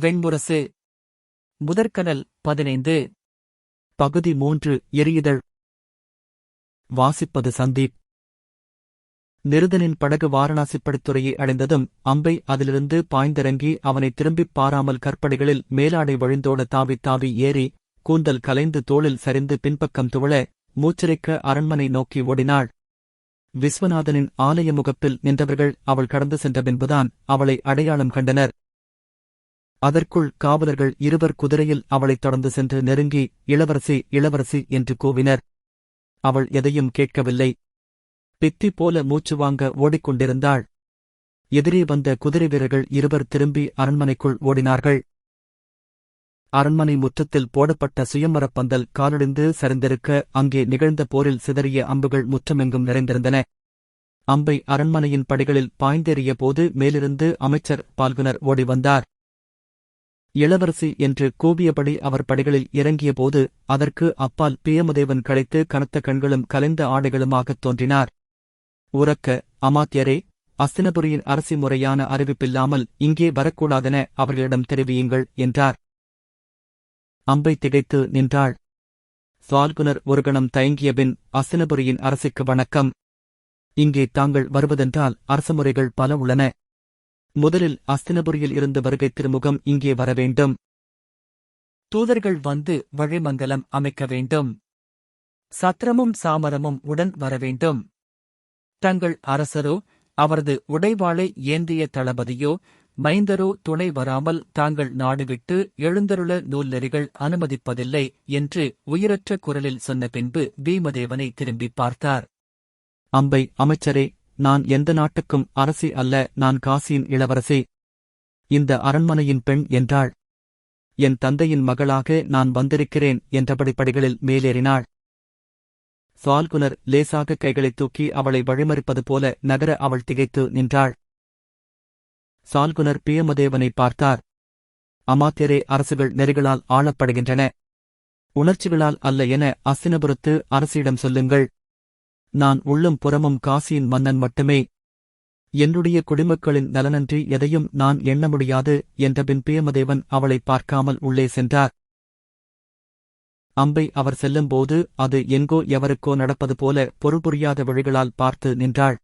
வெண்முரசு. முதற்கனல் பதினைந்து. பகுதி மூன்று எரியுதழ் வாசிப்பது சந்தீப். நிருதனின் படகு வாரணாசி படித்துறையை அடைந்ததும் அம்பை அதிலிருந்து பாய்ந்திறங்கி அவனை திரும்பிப் பாராமல் கற்படைகளில் மேலாடை வழிந்தோட தாவி தாவி ஏறி கூந்தல் கலைந்து தோளில் சரிந்து பின்பக்கம் துவள மூச்சிறைக்க அரண்மனை நோக்கி ஓடினாள். விஸ்வநாதனின் ஆலய முகப்பில் நின்றவர்கள் அவள் கடந்து சென்ற பின்புதான் அவளை அடையாளம் கண்டனர். அதற்குள் காவலர்கள் இருவர் குதிரையில் அவளைத் தொடர்ந்து சென்று நெருங்கி இளவரசி இளவரசி என்று கூவினர். அவள் எதையும் கேட்கவில்லை. பித்தி போல மூச்சு வாங்க ஓடிக்கொண்டிருந்தாள். எதிரே வந்த குதிரை வீரர்கள் இருவர் திரும்பி அரண்மனைக்குள் ஓடினார்கள். அரண்மனை முற்றத்தில் போடப்பட்ட சுயமரப் பந்தல் காலடிந்து சரிந்திருக்க அங்கே நிகழ்ந்த போரில் சிதறிய அம்புகள் முற்றமெங்கும் நிறைந்திருந்தன. அம்பை அரண்மனையின் படிகளில் பாய்ந்தேறிய போது மேலிருந்து அமைச்சர் பால்குனர் ஓடி வந்தார் இளவரசி என்று கூவியபடி அவர் படிகளில் இறங்கியபோது அதற்கு அப்பால் பியமதேவன் களைத்து கனத்த கண்களும் கலைந்த ஆடைகளுமாகத் தோன்றினார். உறக்க அமாத்தியரே அஸ்தினபுரியின் அரசி முறையான அறிவிப்பில்லாமல் இங்கே வரக்கூடாதென அவர்களிடம் தெரிவியுங்கள் என்றார். அம்பை திகைத்து நின்றாள். சுவால்குனர் ஒரு கணம் தயங்கியபின் அஸ்தினபுரியின் அரசிக்கு வணக்கம். இங்கே தாங்கள் வருவதென்றால் அரசமுறைகள் பல உள்ளன. முதலில் அஸ்தினபுரியில் இருந்து வருகை திருமுகம் இங்கே வர வேண்டும். தூதர்கள் வந்து வழிமங்கலம் அமைக்க வேண்டும். சத்திரமும் சாமரமும் உடன் வரவேண்டும் தங்கள் அரசரோ அவரது உடைவாளை ஏந்திய தளபதியோ மைந்தரோ துணை வராமல் தாங்கள் நாடுவிட்டு எழுந்தருள நூல்லெறிகள் அனுமதிப்பதில்லை என்று உயிரற்ற குரலில் சொன்ன பின்பு பீமதேவனை திரும்பிப் பார்த்தார். அம்பை அமைச்சரே நான் எந்த நாட்டுக்கும் அரசி அல்ல நான் காசியின் இளவரசி. இந்த அரண்மனையின் பெண் என்றாள். என் தந்தையின் மகளாக நான் வந்திருக்கிறேன் என்றபடி படிகளில் மேலேறினாள். சால்குனர் லேசாக கைகளைத் தூக்கி அவளை வழிமறிப்பது போல நகர அவள் திகைத்து நின்றாள். சால்குனர் பியமதேவனை பார்த்தார். அமாத்தியரே அரசுகள் நெறிகளால் ஆளப்படுகின்றன. உணர்ச்சிகளால் அல்ல என அசினபுரத்து அரசியிடம் சொல்லுங்கள். நான் உள்ளும் புறமும் காசியின் மன்னன் மட்டுமே. என்னுடைய குடிமக்களின் நலனன்றி எதையும் நான் எண்ண முடியாது என்றபின் பிரியமதேவன் அவளை பார்க்காமல் உள்ளே சென்றார். அம்பை அவர் செல்லும்போது அது எங்கோ எவருக்கோ நடப்பது போல பொருள் புரியாத வழிகளால் பார்த்து நின்றாள்.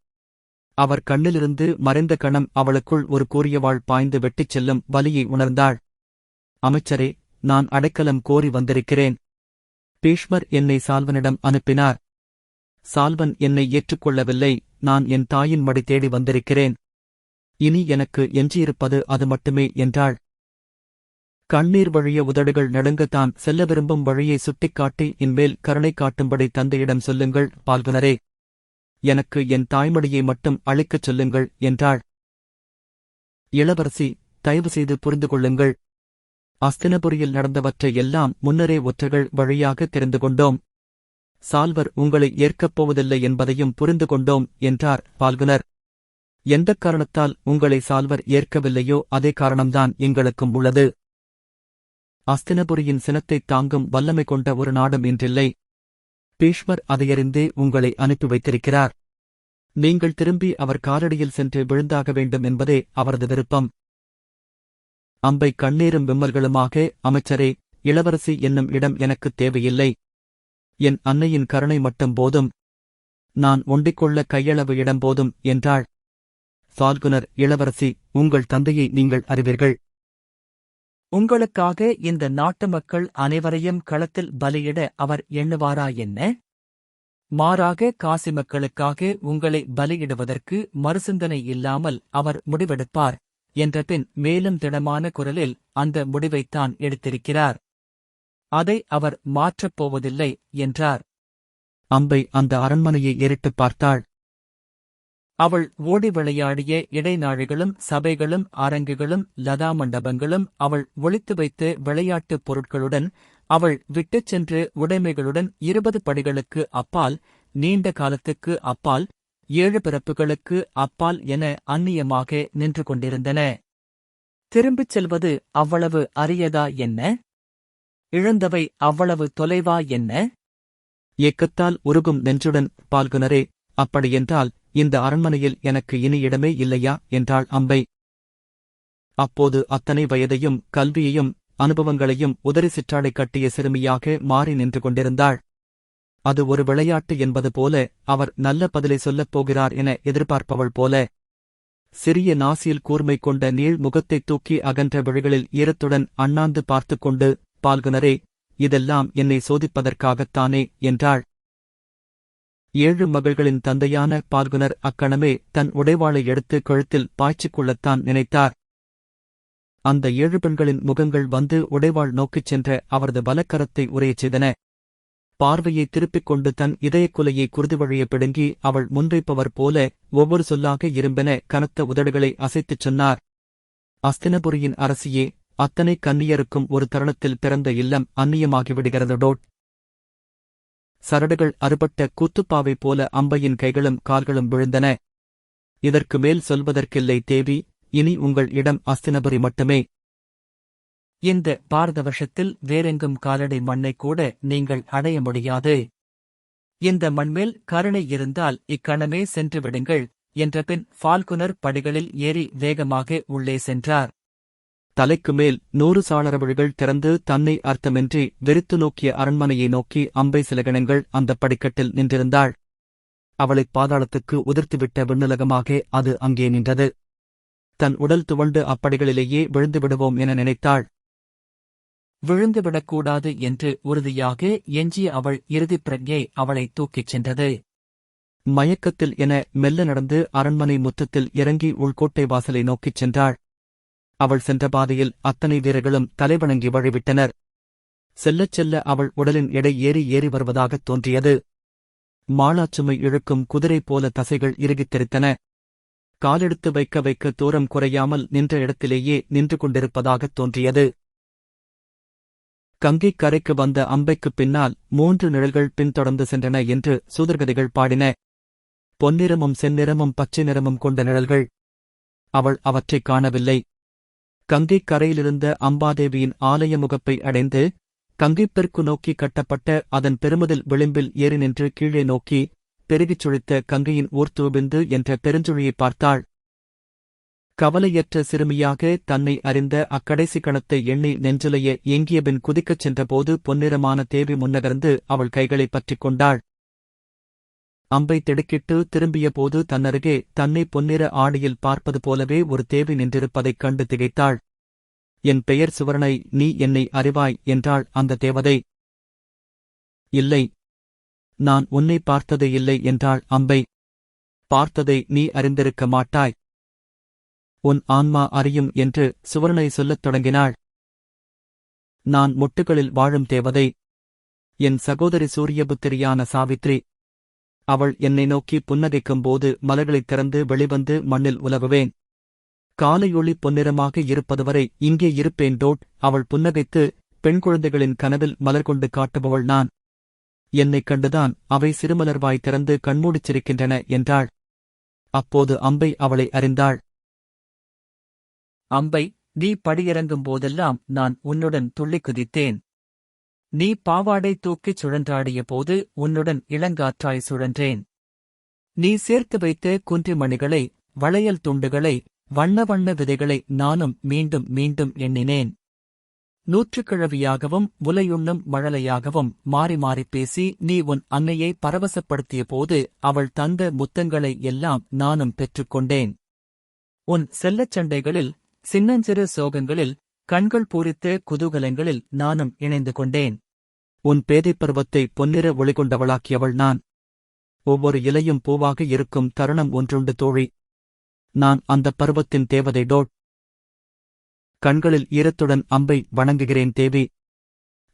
அவர் கண்ணிலிருந்து மறைந்த கணம் அவளுக்குள் ஒரு கூறியவாள் பாய்ந்து வெட்டிச் செல்லும் வலியை உணர்ந்தாள். அமைச்சரே நான் அடைக்கலம் கோரி வந்திருக்கிறேன். பீஷ்மர் என்னை சால்வனிடம் அனுப்பினார். சால்வன் என்னை ஏற்றுக்கொள்ளவில்லை நான் என் தாயின் மடி தேடி வந்திருக்கிறேன். இனி எனக்கு எஞ்சியிருப்பது அது மட்டுமே என்றாள். கண்ணீர் வழிய உதடுகள் நடுங்கத்தான் செல்ல விரும்பும் வழியை சுட்டிக்காட்டி இன்மேல் கருணை காட்டும்படி தந்தையிடம் சொல்லுங்கள் பால்குனரே எனக்கு என் தாய்மடியை மட்டும் அழைக்கச் சொல்லுங்கள் என்றாள். இளவரசி தயவு செய்து புரிந்து கொள்ளுங்கள். அஸ்தினபுரியில் நடந்தவற்றை எல்லாம் முன்னரே ஒற்றர்கள் வழியாக தெரிந்து கொண்டோம். சால்வர் உங்களை ஏற்கப் போவதில்லை என்பதையும் புரிந்து கொண்டோம் என்றார் பால்குனர். எந்தக் காரணத்தால் உங்களை சால்வர் ஏற்கவில்லையோ அதே காரணம்தான் எங்களுக்கும் உள்ளது. அஸ்தினபுரியின் சினத்தைத் தாங்கும் வல்லமை கொண்ட ஒரு நாடும் இன்றில்லை. பீஷ்மர் அதையறிந்தே உங்களை அனுப்பி வைத்திருக்கிறார். நீங்கள் திரும்பி அவர் காலடியில் சென்று விழுந்தாக வேண்டும் என்பதே அவரது விருப்பம். அம்பை கண்ணீரும் விம்மல்களுமாக அமைச்சரே இளவரசி என்னும் இடம் எனக்குத் தேவையில்லை. என் அன்னையின் கருணை மட்டும் போதும். நான் ஒண்டிக்கொள்ள கையளவு இடம் போதும் என்றாள். சால்குனர் இளவரசி உங்கள் தந்தையை நீங்கள் அறிவீர்கள். உங்களுக்காக இந்த நாட்டு மக்கள் அனைவரையும் களத்தில் பலியிட அவர் எண்ணுவாரா என்ன? மாறாக காசி மக்களுக்காக உங்களை பலியிடுவதற்கு மறுசிந்தனை இல்லாமல் அவர் முடிவெடுப்பார். என்றபின் மேலும் திடமான குரலில் அந்த முடிவைத்தான் எடுத்திருக்கிறார். அதை அவர் மாற்றப் போவதில்லை என்றார். அம்பை அந்த அரண்மனையை ஏறிட்டுப் பார்த்தாள். அவள் ஓடி விளையாடிய இடைநாழிகளும் சபைகளும் அரங்குகளும் லதா மண்டபங்களும் அவள் ஒளித்து வைத்த விளையாட்டுப் பொருட்களுடன் அவள் விட்டுச் சென்று உடைமைகளுடன் இருபது படிகளுக்கு அப்பால் நீண்ட காலத்துக்கு அப்பால் ஏழு பிறப்புகளுக்கு அப்பால் என அந்நியமாக நின்று கொண்டிருந்தன. திரும்பிச் செல்வது அவ்வளவு அரியதா என்ன? இழந்தவை அவ்வளவு தொலைவா என்ன? ஏக்கத்தால் உருகும் நெஞ்சுடன் பால்குனரே அப்படியென்றால் இந்த அரண்மனையில் எனக்கு இனி இடமே இல்லையா? என்றாள் அம்பை. அப்போது அத்தனை வயதையும் கல்வியையும் அனுபவங்களையும் உதறி சிற்றாடை கட்டிய சிறுமியாக மாறி நின்று கொண்டிருந்தாள். அது ஒரு விளையாட்டு என்பது போல அவர் நல்ல பதிலை சொல்லப் போகிறார் என எதிர்பார்ப்பவள் போல. சிறிய நாசியில் கூர்மை கொண்ட நீள் முகத்தைத் தூக்கி அகன்ற விழிகளில் ஈரத்துடன் அண்ணாந்து பார்த்துக் கொண்டு பால்குனரே இதெல்லாம் என்னை சோதிப்பதற்காகத்தானே என்றாள். ஏழு மகள்களின் தந்தையான பால்குனர் அக்கணமே தன் உடைவாளை எடுத்து கழுத்தில் பாய்ச்சிக் கொள்ளத்தான் நினைத்தார். அந்த ஏழு பெண்களின் முகங்கள் வந்து உடைவாள் நோக்கிச் சென்ற அவரது வலக்கரத்தை உரையச் செய்தன. பார்வையை திருப்பிக் கொண்டு தன் இதயக்குலையை குருதி வழிய பிடுங்கி அவள் முன்வைப்பவர் போல ஒவ்வொரு சொல்லாக இரும்பென கனத்த உதடுகளை அசைத்துச் சொன்னார். அஸ்தினபுரியின் அரசியே அத்தனை கன்னியருக்கும் ஒரு தருணத்தில் பிறந்த இல்லம் அந்நியமாகிவிடுகிறது. டோட். சரடுகள் அறுபட்ட கூத்துப்பாவை போல அம்பையின் கைகளும் கால்களும் விழுந்தன. இதற்கு மேல் சொல்வதற்கில்லை தேவி இனி உங்கள் இடம் அஸ்தினபுரி மட்டுமே. இந்த பாரத வருஷத்தில் வேறெங்கும் காலடி மண்ணை கூட நீங்கள் அடைய முடியாது. இந்த மண்மேல் கருணை இருந்தால் இக்கணமே சென்று விடுங்கள் என்ற பின் ஃபால்குனர் படிகளில் ஏறி வேகமாக உள்ளே சென்றார். தலைக்கு மேல் நூறு சாளரவழிகள் திறந்து தன்னை அர்த்தமின்றி வெறித்து நோக்கிய அரண்மனையை நோக்கி அம்பை சில கணங்கள் அந்தப் படிக்கட்டில் நின்றிருந்தாள். அவளைப் பாதாளத்துக்கு உதிர்த்துவிட்ட விண்ணுலகமாக அது அங்கே நின்றது. தன் உடல் துவண்டு அப்படிகளிலேயே விழுந்து விடுவோம் என நினைத்தாள். விழுந்துவிடக்கூடாது என்று உறுதியாக எஞ்சிய அவள் இறுதிப் பிரஜை அவளை தூக்கிச் சென்றது. மயக்கத்தில் என மெல்ல நடந்து அரண்மனை முற்றத்தில் இறங்கி உள்கோட்டை வாசலை நோக்கிச் சென்றாள். அவள் சென்ற பாதையில் அத்தனை வீரர்களும் தலைவணங்கி வழிவிட்டனர். செல்லச் செல்ல அவள் உடலின் எடை ஏறி ஏறி வருவதாகத் தோன்றியது. மாளாச்சுமை இழுக்கும் குதிரை போல தசைகள் இறுகித் தெரித்தன. காலெடுத்து வைக்க வைக்க தூரம் குறையாமல் நின்ற இடத்திலேயே நின்று கொண்டிருப்பதாகத் தோன்றியது. கங்கைக் கரைக்கு வந்த அம்பைக்குப் பின்னால் மூன்று நிழல்கள் பின்தொடர்ந்து சென்றன என்று சூதர்கதைகள் பாடின. பொன்னிறமும் செந்நிறமும் பச்சை நிறமும் கொண்ட நிழல்கள். அவள் அவற்றைக் காணவில்லை. கங்கைக் கரையிலிருந்த அம்பாதேவியின் ஆலய முகப்பை அடைந்து கங்கைப்பெருக்கு நோக்கி கட்டப்பட்ட அதன் பெருமுதல் விளிம்பில் ஏறி நின்று கீழே நோக்கி பெருகிச் சுழித்த கங்கையின் ஊர்த்தூபிந்து என்ற பெருஞ்சுழியைப் பார்த்தாள். கவலையற்ற சிறுமியாக தன்னை அறிந்த அக்கடைசி கணத்தை எண்ணி நெஞ்சிலேயே எங்கியபின் குதிக்கச் சென்றபோது பொன்னிறமான தேவி முன்னகர்ந்து அவள் கைகளைப் பற்றிக் கொண்டாள். அம்பை திடுக்கிட்டு திரும்பியபோது தன்னருகே தன்னை பொன்னிற ஆடியில் பார்ப்பது போலவே ஒரு தேவி நின்றிருப்பதைக் கண்டு திகைத்தாள். என் பெயர் சுவர்ணை நீ என்னை அறிவாய் என்றாள் அந்த தேவதை. இல்லை நான் உன்னை பார்த்ததே இல்லை என்றாள் அம்பை. பார்த்ததை நீ அறிந்திருக்க மாட்டாய். உன் ஆன்மா அறியும் என்று சுவர்ணை சொல்லத் தொடங்கினாள். நான் மொட்டுகளில் வாழும் தேவதை. என் சகோதரி சூரியபுத்திரியான சாவித்ரி அவள் என்னை நோக்கி புன்னகைக்கும் போது மலர்களைத் திறந்து வெளிவந்து மண்ணில் உலகுவேன் காலையொளி பொன்னிறமாக இருப்பதுவரை இங்கே இருப்பேன் டோட் அவள் புன்னகைத்து பெண் குழந்தைகளின் கனவில் மலர் கொண்டு காட்டுபவள் நான். என்னைக் கண்டுதான் அவை சிறுமலர்வாய் திறந்து கண்மூடிச் சிரிக்கின்றன என்றாள். அப்போது அம்பை அவளை அறிந்தாள். அம்பை நீ படியிறங்கும் போதெல்லாம் நான் உன்னுடன் துள்ளிக் குதித்தேன். நீ பாவாடை தூக்கிச் சுழன்றாடிய போது உன்னுடன் இளங்காற்றாய் சுழன்றேன். நீ சேர்த்து வைத்த குன்றிமணிகளை வளையல் துண்டுகளை வண்ண வண்ண விதைகளை நானும் மீண்டும் மீண்டும் எண்ணினேன். நூற்றுக்கிழவியாகவும் உலையுண்ணும் மழலையாகவும் மாறி மாறிப் பேசி நீ உன் அன்னையை பரவசப்படுத்திய போது அவள் தந்த முத்தங்களை எல்லாம் நானும் பெற்றுக்கொண்டேன் உன் செல்லச் சண்டைகளில் சின்னஞ்சிறு சோகங்களில் கண்கள் பூரித்த குதூகலங்களில் நானும் இணைந்து கொண்டேன். உன் பேதைப் பருவத்தை பொன்னிற ஒளிகொண்டவளாக்கியவள் நான். ஒவ்வொரு இலையும் பூவாக இருக்கும் தருணம் ஒன்றுண்டு தோழி. நான் அந்தப் பருவத்தின் தேவதை டோட் கண்களில் ஈரத்துடன் அம்பை வணங்குகிறேன் தேவி.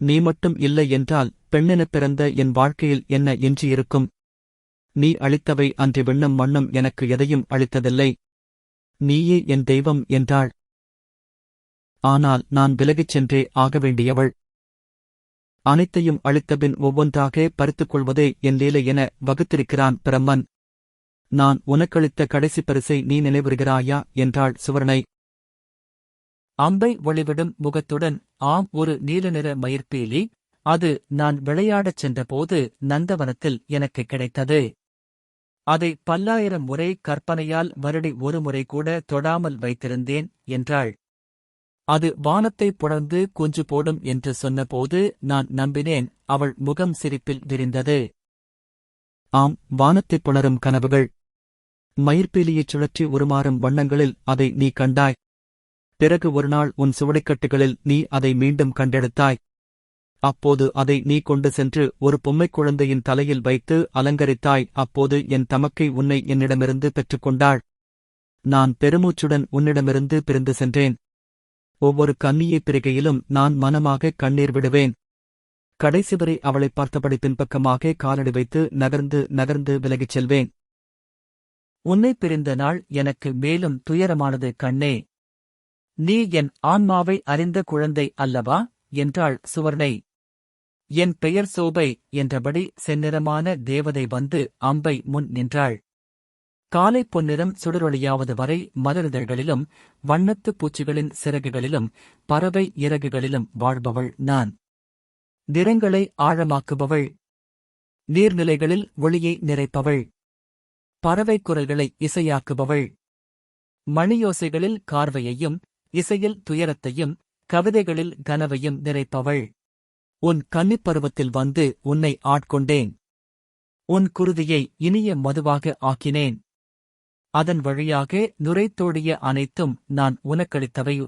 நீ மட்டும் இல்லை என்றால் பெண்ணெனப் பிறந்த என் வாழ்க்கையில் என்ன எஞ்சியிருக்கும்? நீ அளித்தவை அன்று விண்ணும் மண்ணும் எனக்கு எதையும் அளித்ததில்லை. நீயே என் தெய்வம் என்றாள். ஆனால் நான் விலகிச் சென்றே ஆக வேண்டியவள் அனைத்தையும் அளித்தபின் ஒவ்வொன்றாக பறித்துக் கொள்வதே என் லீலை என வகுத்திருக்கிறான் பிரம்மன். நான் உனக்களித்த கடைசி பரிசை நீ நினைவுறுகிறாயா? என்றாள் சுவர்ணை அம்பை ஒளிவிடும் முகத்துடன் ஆம் ஒரு நீல நிற மயிர்பீலி அது நான் விளையாடச் சென்றபோது நந்தவனத்தில் எனக்கு கிடைத்தது. அதை பல்லாயிரம் முறை கற்பனையால் வருடி ஒரு முறை கூட தொடாமல் வைத்திருந்தேன் என்றாள். அது வானத்தை புணர்ந்து குஞ்சு போடும் என்று சொன்னபோது நான் நம்பினேன் அவள் முகம் சிரிப்பில் விரிந்தது. ஆம் வானத்தைப் புணரும் கனவுகள். மயிர்பீலியைச் சுழற்றி உருமாறும் வண்ணங்களில் அதை நீ கண்டாய். பிறகு ஒருநாள் உன் சுவடிக்கட்டுகளில் நீ அதை மீண்டும் கண்டெடுத்தாய். அப்போது அதை நீ கொண்டு சென்று ஒரு பொம்மைக் குழந்தையின் தலையில் வைத்து அலங்கரித்தாய். அப்போது என் தமக்கை உன்னை என்னிடமிருந்து பெற்றுக்கொண்டாள் நான் பெருமூச்சுடன் உன்னிடமிருந்து பிரிந்து சென்றேன். ஒவ்வொரு கன்னியைப் பிறகையிலும் நான் மனமாக கண்ணீர் விடுவேன். கடைசி வரை அவளை பார்த்தபடி பின்பக்கமாக காலடி வைத்து நகர்ந்து நகர்ந்து விலகிச் செல்வேன். உன்னை பிரிந்த நாள் எனக்கு மேலும் துயரமானது கண்ணே. நீ என் ஆன்மாவை அறிந்த குழந்தை அல்லவா? என்றாள் சுவர்ணை. என் பெயர் சோபை என்றபடி செந்நிறமான தேவதை வந்து அம்பை முன் நின்றாள். காலை பொன்னிறம் சுடரொளியாவது வரை மலரிதழ்களிலும் வண்ணத்துப் பூச்சிகளின் சிறகுகளிலும் பறவை இறகுகளிலும் வாழ்பவள் நான். நிறங்களை ஆழமாக்குபவள். நீர்நிலைகளில் ஒளியை நிறைப்பவள். பறவை குரல்களை இசையாக்குபவள். மணியோசைகளில் கார்வையையும் இசையில் துயரத்தையும் கவிதைகளில் கனவையும் நிறைப்பவள். உன் கன்னிப் பருவத்தில் வந்து உன்னை ஆட்கொண்டேன். உன் குருதியை இனிய மதுவாக ஆக்கினேன். அதன் வழியாக நுரைத்தோடிய அனைத்தும் நான் உனக்களித்தவையு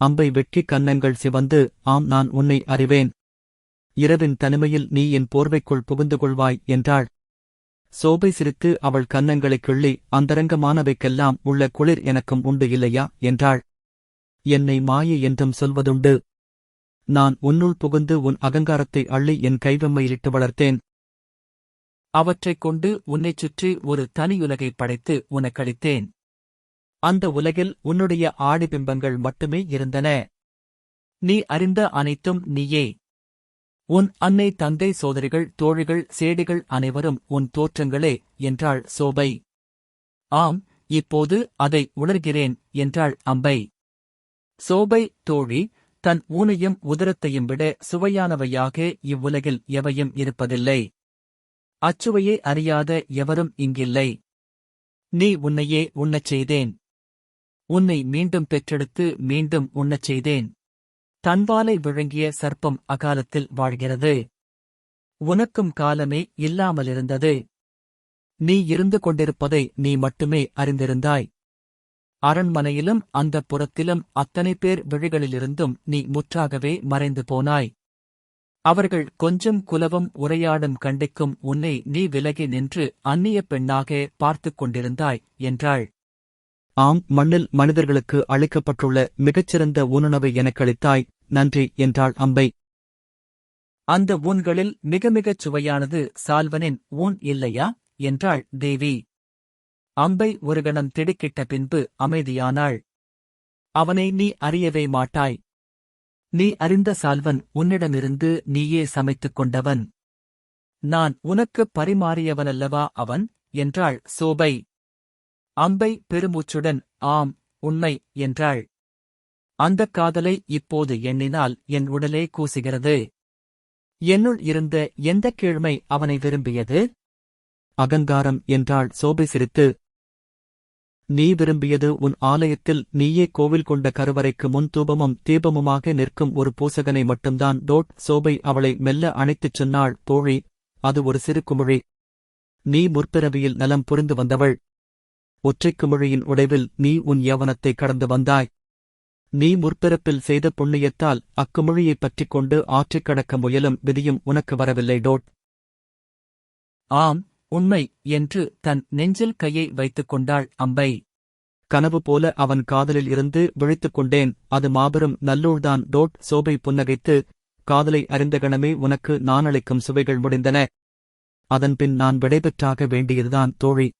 அம்பை வெட்டி கன்னங்கள் சிவந்து ஆம் நான் உன்னை அறிவேன். இரவின் தனிமையில் நீ என் போர்வைக்குள் புகுந்து கொள்வாய் என்றாள். சோபை சிரித்து அவள் கன்னங்களைக் கிள்ளி அந்தரங்கமானவைக்கெல்லாம் உள்ள குளிர் எனக்கும் உண்டு இல்லையா? என்றாள். என்னை மாயை என்றும் சொல்வதுண்டு. நான் உன்னுள் புகுந்து உன் அகங்காரத்தை அள்ளி என் கைவம்மையிலிட்டு வளர்த்தேன். அவற்றைக் கொண்டு உன்னைச் சுற்றி ஒரு தனியுலகை படைத்து உனக்களித்தேன் அந்த உலகில் உன்னுடைய ஆடிபிம்பங்கள் மட்டுமே இருந்தன. நீ அறிந்த அனைத்தும் நீயே. உன் அன்னை தந்தை சோதரிகள் தோழிகள் சேடிகள் அனைவரும் உன் தோற்றங்களே என்றாள் சோபை. ஆம் இப்போது அதை உணர்கிறேன் என்றாள் அம்பை. சோபை தோழி தன் ஊனையும் உதரத்தையும் விட சுவையானவையாக இவ்வுலகில் எவையும் இருப்பதில்லை. அச்சுவையே அறியாத எவரும் இங்கில்லை. நீ உன்னையே உண்ணச் செய்தேன். உன்னை மீண்டும் பெற்றெடுத்து மீண்டும் உண்ணச் செய்தேன். தன்பாலை விழுங்கிய சர்ப்பம் அகாலத்தில் வாழ்கிறது. உனக்கும் காலமே இல்லாமலிருந்தது. நீ இருந்து கொண்டிருப்பதை நீ மட்டுமே அறிந்திருந்தாய். அரண்மனையிலும் அந்த புறத்திலும் அத்தனை பேர் விழிகளிலிருந்தும் நீ முற்றாகவே மறைந்து போனாய். அவர்கள் கொஞ்சம் குலவம் உரையாடும் கண்டிக்கும் உன்னை நீ விலகி நின்று அந்நிய பெண்ணாக பார்த்துக் கொண்டிருந்தாய் என்றாள். ஆம் மண்ணில் மனிதர்களுக்கு அளிக்கப்பட்டுள்ள மிகச்சிறந்த ஊனுணவை எனக்களித்தாய் நன்றி என்றாள் அம்பை. அந்த ஊன்களில் மிக மிகச் சுவையானது சால்வனின் ஊன் இல்லையா என்றாள் தேவி. அம்பை ஒரு கணம் திடுக்கிட்ட பின்பு அமைதியானாள். அவனை நீ அறியவே மாட்டாய் நீ அறிந்த சால்வன் உன்னிடமிருந்து நீயே சமைத்துக் கொண்டவன். நான் உனக்குப் பரிமாறியவனல்லவா அவன்? என்றாள் சோபை. அம்பை பெருமூச்சுடன் ஆம் உண்மை என்றாள். அந்தக் காதலை இப்போது எண்ணினால் என் உடலே கூசுகிறது. என்னுள் இருந்த எந்தக் கீழ்மை அவனை விரும்பியது? அகங்காரம் என்றாள் சோபை சிரித்து. நீ விரும்பியது உன் ஆலயத்தில் நீயே கோவில் கொண்ட கருவறைக்கு முன் தூபமும் தீபமுமாக நிற்கும் ஒரு பூசகனை மட்டும்தான். டோட் சோபை அவளை மெல்ல அணைத்துச் சொன்னாள். தோழி அது ஒரு சிறு குமிழி. நீ முற்பிறவியில் நலம் புரிந்து வந்தவள். ஒற்றைக் குமிழியின் உடைவில் நீ உன் யவனத்தை கடந்து வந்தாய். நீ முற்பிறப்பில் செய்த புண்ணியத்தால் அக்குமிழியைப் பற்றிக் கொண்டு ஆற்றைக் கடக்க முயலும் விதியும் உனக்கு வரவில்லை. டோட் ஆம் உண்மை என்று தன் நெஞ்சில் கையை வைத்துக் கொண்டாள் அம்பை. கனவு போல அவன் காதலில் இருந்து விழித்துக் கொண்டேன். அது மாபெரும் நல்லூழ்தான். டோட் சோபை புன்னகைத்து காதலை அறிந்த கணமே உனக்கு நான் அளிக்கும் சுவைகள் முடிந்தன. அதன்பின் நான் விடைபெற்றாக வேண்டியதுதான் தோழி.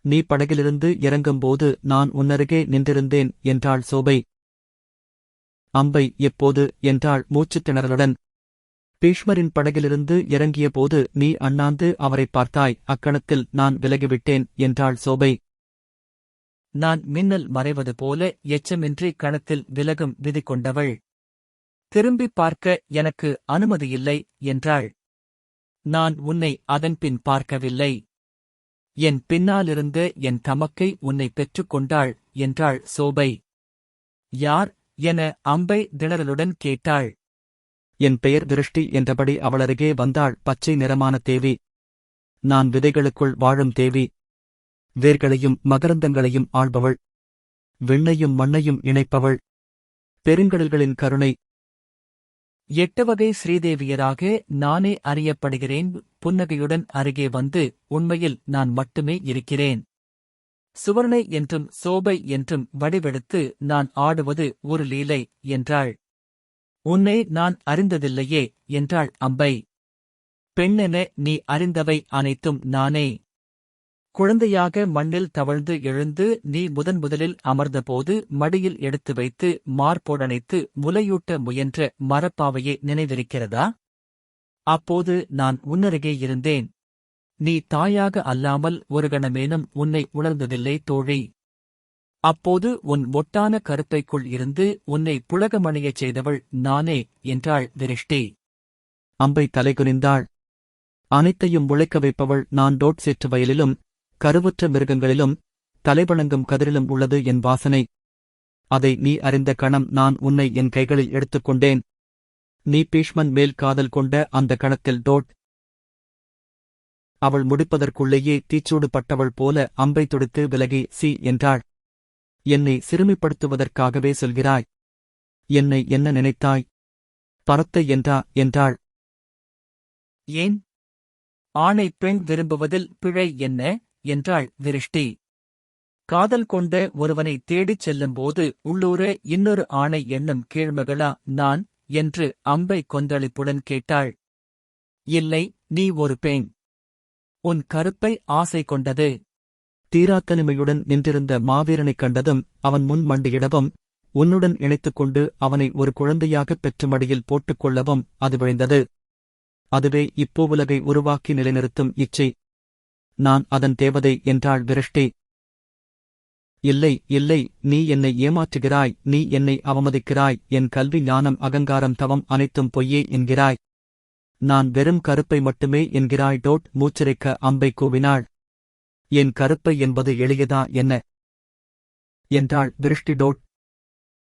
நீ படகிலிருந்து இறங்கும்போது நான் உன்னருகே நின்றிருந்தேன் என்றாள் சோபை. அம்பை எப்போது? என்றாள் மூச்சுத் திணறலுடன். பீஷ்மரின் படகிலிருந்து இறங்கியபோது நீ அண்ணாந்து அவரைப் பார்த்தாய் அக்கணத்தில் நான் விலகிவிட்டேன் என்றாள் சோபை. நான் மின்னல் மறைவது போல எச்சமின்றி கணத்தில் விலகும் விதி கொண்டவள். திரும்பிப் பார்க்க எனக்கு அனுமதியில்லை என்றாள். நான் உன்னை அதன்பின் பார்க்கவில்லை. என் பின்னாலிருந்து என் தமக்கை உன்னை பெற்றுக் கொண்டாள் என்றாள் சோபை. யார்? என அம்பை திணறலுடன் கேட்டாள். என் பெயர் திருஷ்டி என்றபடி அவளருகே வந்தாள் பச்சை நிறமான தேவி. நான் விதைகளுக்குள் வாழும் தேவி. வேர்களையும் மகரந்தங்களையும் ஆள்பவள். விண்ணையும் மண்ணையும் இணைப்பவள். பெருங்கடல்களின் கருணை. எட்டு வகை ஸ்ரீதேவியராக நானே அறியப்படுகிறேன். புன்னகையுடன் அருகே வந்து உண்மையில் நான் மட்டுமே இருக்கிறேன். சுவர்ணை என்றும் சோபை என்றும் வடிவெடுத்து நான் ஆடுவது ஒரு லீலை என்றாள். உன்னை நான் அறிந்ததில்லையே என்றாள் அம்பை. பெண்ணென நீ அறிந்தவை அனைத்தும் நானே. குழந்தையாக மண்ணில் தவழ்ந்து எழுந்து நீ முதன் முதலில் அமர்ந்தபோது மடியில் எடுத்து வைத்து மார்போடனைத்து முலையூட்ட முயன்ற மரப்பாவையை நினைவிருக்கிறதா? அப்போது நான் உன்னருகே இருந்தேன். நீ தாயாக அல்லாமல் ஒரு கணமேனும் உன்னை உணர்ந்ததில்லை தோழி. அப்போது உன் ஒட்டான கருப்பைக்குள் இருந்து உன்னை புலகமணியச் செய்தவள் நானே என்றாள் திருஷ்டி அம்பை தலைகுனிந்தாள். அனைத்தையும் முளைக்க வைப்பவள் நான் டோட் சேற்று வயலிலும் கருவுற்ற மிருகங்களிலும் தலைவணங்கும் கதிரிலும் உள்ளது என் வாசனை. அதை நீ அறிந்த கணம் நான் உன்னை என் கைகளில் எடுத்துக்கொண்டேன் நீ பீஷ்மன் மேல் காதல் கொண்ட அந்த கணத்தில் டோட். அவள் முடிப்பதற்குள்ளேயே தீச்சூடு பட்டவள் போல அம்பை துடித்து விலகி சி என்றாள். என்னை சிறுமிப்படுத்துவதற்காகவே சொல்கிறாய். என்னை என்ன நினைத்தாய்? பரத்தை என்றா என்றாள். ஏன்? ஆணை பெண் விரும்புவதில் பிழை என்ன? என்றாள் விருஷ்டி. காதல் கொண்ட ஒருவனை தேடிச் செல்லும்போது உள்ளூர இன்னொரு ஆணை எண்ணும் கீழ்மகளா நான் என்று அம்பை கொந்தளிப்புடன் கேட்டாள். இல்லை நீ ஒரு பெண். உன் கருப்பை ஆசை கொண்டது. தீராத்தனிமையுடன் நின்றிருந்த மாவீரனைக் கண்டதும் அவன் முன் மண்டியிடவும் உன்னுடன் இணைத்துக் கொண்டு அவனை ஒரு குழந்தையாகப் பெற்று மடியில் போட்டுக் கொள்ளவும் அது விழைந்தது. அதுவே இப்போவுலகை உருவாக்கி நிலைநிறுத்தும் இச்சை. நான் அதன் தேவதை என்றாள் விரஷ்டி. இல்லை இல்லை நீ என்னை ஏமாற்றுகிறாய் நீ என்னை அவமதிக்கிறாய் என் கல்வி ஞானம் அகங்காரம் தவம் அனைத்தும் பொய்யே என்கிறாய். நான் வெறும் கருப்பை மட்டுமே என்கிறாய். டோட் மூச்சிரைக்க அம்பை கூவினாள். என் கருப்பை என்பது எளியதா என்ன? என்றாள் விருஷ்டி டோட்.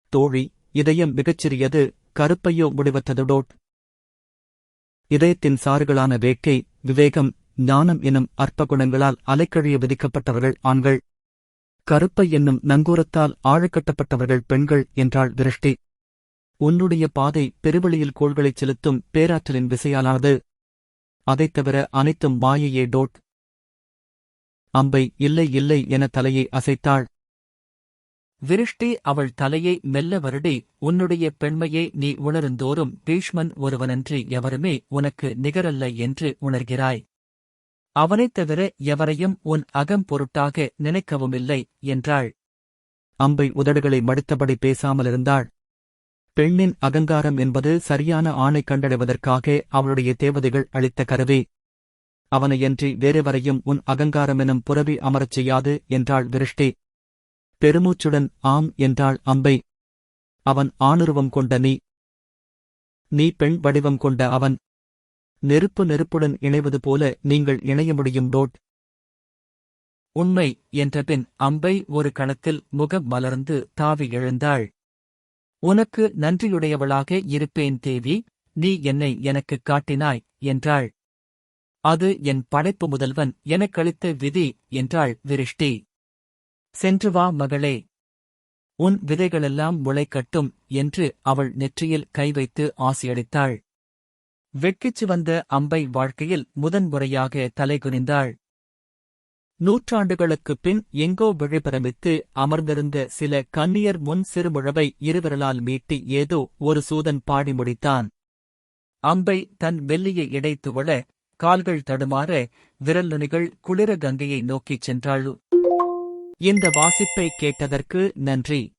தோழி இதயம் மிகச்சிறியது கருப்பையோ முடிவற்றது டோட். இதயத்தின் சாறுகளான வேட்கை விவேகம் ஞானம் எனும் அற்ப குணங்களால் அலைக்கழிய விதிக்கப்பட்டவர்கள் ஆண்கள். கருப்பை என்னும் நங்கூரத்தால் ஆழக்கட்டப்பட்டவர்கள் பெண்கள் என்றாள் விருஷ்டி. உன்னுடைய பாதை பெருவெளியில் கோள்களைச் செலுத்தும் பேராற்றலின் விசையாலானது. அதைத் தவிர அனைத்தும் மாயையே டோட். அம்பை இல்லை இல்லை என தலையை அசைத்தாள். விருஷ்டி அவள் தலையை மெல்ல வருடி உன்னுடைய பெண்மையை நீ உணருந்தோறும் பீஷ்மன் ஒருவனன்றி எவருமே உனக்கு நிகரல்ல என்று உணர்கிறாய். அவனைத் தவிர எவரையும் உன் அகம் பொருட்டாக நினைக்கவுமில்லை என்றாள். அம்பை உதடுகளை மடித்தபடி பேசாமலிருந்தாள். பெண்ணின் அகங்காரம் என்பது சரியான ஆணை கண்டடைவதற்காக அவளுடைய தேவதைகள் அளித்த கருவே. அவனையன்றி வேறெவரையும் உன் அகங்காரமெனும் புறவி அமரச் செய்யாது என்றாள் விருஷ்டி. பெருமூச்சுடன் ஆம் என்றாள் அம்பை. அவன் ஆணுருவம் கொண்ட நீ. நீ பெண் வடிவம் கொண்ட அவன். நெருப்பு நெருப்புடன் இணைவது போல நீங்கள் இணைய முடியும் டோட். உண்மை என்றபின் அம்பை ஒரு கணத்தில் முகம் மலர்ந்து தாவி எழுந்தாள். உனக்கு நன்றியுடையவளாக இருப்பேன் தேவி. நீ என்னை எனக்குக் காட்டினாய் என்றாள். அது என் படைப்பு முதல்வன் எனக்களித்த விதி என்றாள் விருஷ்டி. சென்று வா மகளே. உன் விதைகளெல்லாம் முளைக்கட்டும் என்று அவள் நெற்றியில் கை வைத்து ஆசியளித்தாள் வெட்கிச்சு வந்த அம்பை வாழ்க்கையில் முதன்முறையாக தலைகுனிந்தாள் நூற்றாண்டுகளுக்குப் பின் எங்கோ விழிபரமித்து அமர்ந்திருந்த சில கன்னியர் முன் சிறுமுழவை இருவிரலால் மீட்டி ஏதோ ஒரு சூதன் பாடி முடித்தான். அம்பை தன் வெள்ளியை இடைத்துவள கால்கள் தடுமாற விரல் நுனிகள் குளிர கங்கையை நோக்கிச் சென்றாள். இந்த வாசிப்பை கேட்டதற்கு நன்றி.